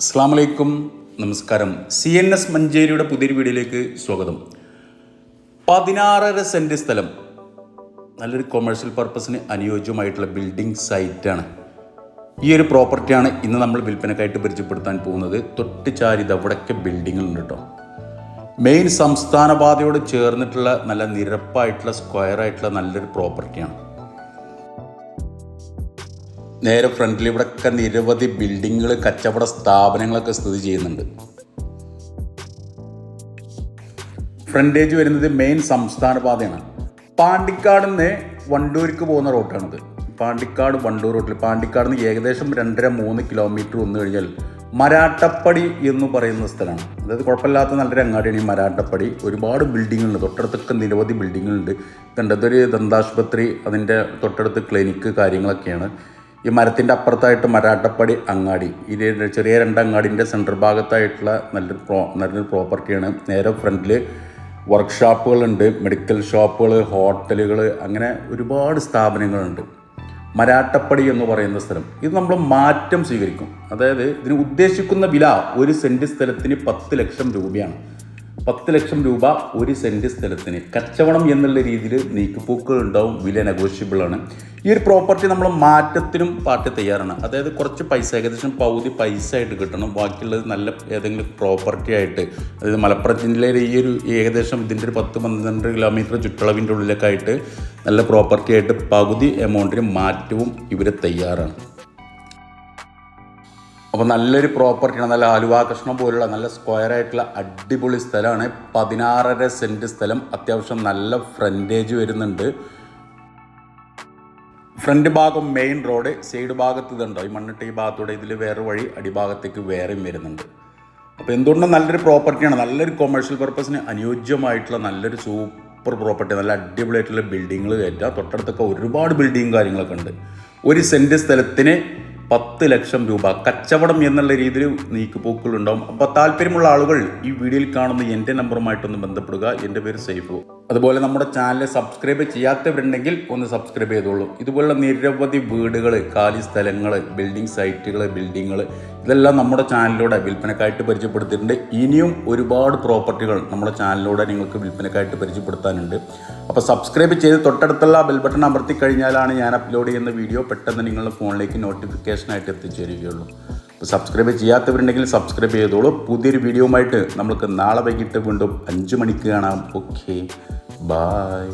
അസ്സാം വലൈക്കും നമസ്കാരം. സി എൻ എസ് മഞ്ചേരിയുടെ പുതിയൊരു വീഡിയോയിലേക്ക് സ്വാഗതം. പതിനാറര സെന്റ് സ്ഥലം. നല്ലൊരു കൊമേഴ്ഷ്യൽ പർപ്പസിന് അനുയോജ്യമായിട്ടുള്ള ബിൽഡിംഗ് സൈറ്റാണ് ഈ ഒരു പ്രോപ്പർട്ടിയാണ് ഇന്ന് നമ്മൾ വിൽപ്പനക്കായിട്ട് പരിചയപ്പെടുത്താൻ പോകുന്നത്. തൊട്ട് ചാരിത് അവിടെയൊക്കെ ബിൽഡിങ്ങുകളുണ്ട് കേട്ടോ മെയിൻ സംസ്ഥാന പാതയോട് ചേർന്നിട്ടുള്ള നല്ല നിരപ്പായിട്ടുള്ള സ്ക്വയറായിട്ടുള്ള നല്ലൊരു പ്രോപ്പർട്ടിയാണ് നേരെ ഫ്രണ്ടിൽ ഇവിടെയൊക്കെ നിരവധി ബിൽഡിങ്ങുകൾ കച്ചവട സ്ഥാപനങ്ങളൊക്കെ സ്ഥിതി ചെയ്യുന്നുണ്ട്. ഫ്രണ്ടേജ് വരുന്നത് മെയിൻ സംസ്ഥാന പാതയാണ്. പാണ്ടിക്കാട് നിന്ന് വണ്ടൂർക്ക് പോകുന്ന റോട്ടാണിത്. പാണ്ടിക്കാട് വണ്ടൂർ റോട്ടിൽ പാണ്ടിക്കാട് നിന്ന് ഏകദേശം രണ്ടര മൂന്ന് കിലോമീറ്റർ വന്നു കഴിഞ്ഞാൽ മരാട്ടപ്പടി എന്ന് പറയുന്ന സ്ഥലമാണ്. അതായത് കുഴപ്പമില്ലാത്ത നല്ലൊരു അങ്ങാടിയാണ് ഈ മരാട്ടപ്പടി. ഒരുപാട് ബിൽഡിങ്ങുണ്ട് തൊട്ടടുത്തൊക്കെ നിരവധി ബിൽഡിങ്ങുകളുണ്ട് കണ്ടതൊരു ദന്താശുപത്രി അതിന്റെ തൊട്ടടുത്ത് ക്ലിനിക്ക് കാര്യങ്ങളൊക്കെയാണ്. ഈ മരത്തിന്റെ അപ്പുറത്തായിട്ട് മരാട്ടപ്പടി അങ്ങാടി. ര- ചെറിയ രണ്ട് അങ്ങാടിന്റെ സെൻട്രൽ ഭാഗത്തായിട്ടുള്ള നല്ലൊരു പ്രോ നല്ലൊരു പ്രോപ്പർട്ടിയാണ് നേരെ ഫ്രണ്ടിൽ വർക്ക്ഷോപ്പുകളുണ്ട് മെഡിക്കൽ ഷോപ്പുകൾ ഹോട്ടലുകൾ അങ്ങനെ ഒരുപാട് സ്ഥാപനങ്ങളുണ്ട്. മരാട്ടപ്പടി എന്ന് പറയുന്ന സ്ഥലം. ഇത് നമ്മൾ മാറ്റം സ്വീകരിക്കും. അതായത് ഇതിന് ഉദ്ദേശിക്കുന്ന വില ഒരു സെന്റ് സ്ഥലത്തിന് പത്ത് ലക്ഷം രൂപയാണ്. പത്ത് ലക്ഷം രൂപ ഒരു സെന്റ് സ്ഥലത്തിന്. കച്ചവടം എന്നുള്ള രീതിയിൽ നീക്കുപോക്കുകൾ ഉണ്ടാവും വില നെഗോഷ്യബിൾ ആണ്. ഈ ഒരു പ്രോപ്പർട്ടി നമ്മൾ മാറ്റത്തിനും പാർട്ടി തയ്യാറാണ്. അതായത് കുറച്ച് പൈസ ഏകദേശം പകുതി പൈസ ആയിട്ട് കിട്ടണം. ബാക്കിയുള്ളത് നല്ല ഏതെങ്കിലും പ്രോപ്പർട്ടി ആയിട്ട്. അതായത് മലപ്പുറം ജില്ലയിലെ ഈ ഒരു ഏകദേശം ഇതിന്റെ ഒരു പത്ത് പന്ത്രണ്ട് കിലോമീറ്റർ ചുറ്റളവിന്റെ ഉള്ളിലൊക്കെ ആയിട്ട് നല്ല പ്രോപ്പർട്ടി ആയിട്ട് പകുതി എമൗണ്ടിന് മാറ്റവും ഇവർ തയ്യാറാണ്. അപ്പോൾ നല്ലൊരു പ്രോപ്പർട്ടിയാണ് നല്ല ആലുവ കഷ്ണം പോലുള്ള നല്ല സ്ക്വയർ ആയിട്ടുള്ള അടിപൊളി സ്ഥലമാണ്. പതിനാറര സെന്റ് സ്ഥലം. അത്യാവശ്യം നല്ല ഫ്രണ്ടേജ് വരുന്നുണ്ട്. ഫ്രണ്ട് ഭാഗം മെയിൻ റോഡ് സൈഡ് ഭാഗത്ത് ഇതുണ്ടോ? ഈ മണ്ണിട്ട് ഈ ഭാഗത്തൂടെ ഇതിൽ വേറെ വഴി അടിഭാഗത്തേക്ക് വേറെയും വരുന്നുണ്ട്. അപ്പോൾ എന്തുകൊണ്ടും നല്ലൊരു പ്രോപ്പർട്ടിയാണ് നല്ലൊരു കൊമേഴ്ഷ്യൽ പർപ്പസിന് അനുയോജ്യമായിട്ടുള്ള നല്ലൊരു സൂപ്പർ പ്രോപ്പർട്ടി നല്ല അടിപൊളിയായിട്ടുള്ള ബിൽഡിങ്ങുകൾ കയറ്റുക. തൊട്ടടുത്തൊക്കെ ഒരുപാട് ബിൽഡിങ്ങും കാര്യങ്ങളൊക്കെ ഉണ്ട്. ഒരു സെന്റ് സ്ഥലത്തിന് പത്ത് ലക്ഷം രൂപ കച്ചവടം എന്നുള്ള രീതിയിൽ നീക്കുപോക്കുകളുണ്ടാവും. അപ്പോൾ താല്പര്യമുള്ള ആളുകൾ ഈ വീഡിയോയിൽ കാണുന്ന എന്റെ നമ്പറുമായിട്ടൊന്ന് ബന്ധപ്പെടുക. എന്റെ പേര് സൈഫു. അതുപോലെ നമ്മുടെ ചാനൽ സബ്സ്ക്രൈബ് ചെയ്യാത്തവരുണ്ടെങ്കിൽ ഒന്ന് സബ്സ്ക്രൈബ് ചെയ്തോളൂ. ഇതുപോലുള്ള നിരവധി വീടുകൾ കാലി സ്ഥലങ്ങൾ ബിൽഡിംഗ് സൈറ്റുകൾ ബിൽഡിങ്ങുകൾ ഇതെല്ലാം നമ്മുടെ ചാനലിലൂടെ വിൽപ്പനക്കായിട്ട് പരിചയപ്പെടുത്തിയിട്ടുണ്ട്. ഇനിയും ഒരുപാട് പ്രോപ്പർട്ടികൾ നമ്മുടെ ചാനലിലൂടെ നിങ്ങൾക്ക് വിൽപ്പനക്കായിട്ട് പരിചയപ്പെടുത്താനുണ്ട്. അപ്പോൾ സബ്സ്ക്രൈബ് ചെയ്ത് തൊട്ടടുത്തുള്ള ബെൽ ബട്ടൺ അമർത്തി കഴിഞ്ഞാലാണ് ഞാൻ അപ്ലോഡ് ചെയ്യുന്ന വീഡിയോ പെട്ടെന്ന് നിങ്ങളുടെ ഫോണിലേക്ക് നോട്ടിഫിക്കേഷനായിട്ട് എത്തിച്ചേരുകയുള്ളൂ. അപ്പോൾ സബ്സ്ക്രൈബ് ചെയ്യാത്തവരുണ്ടെങ്കിൽ സബ്സ്ക്രൈബ് ചെയ്തോളൂ. പുതിയൊരു വീഡിയോയുമായിട്ട് നമുക്ക് നാളെ വൈകിട്ട് വീണ്ടും അഞ്ച് മണിക്ക് കാണാം. Okay Bye.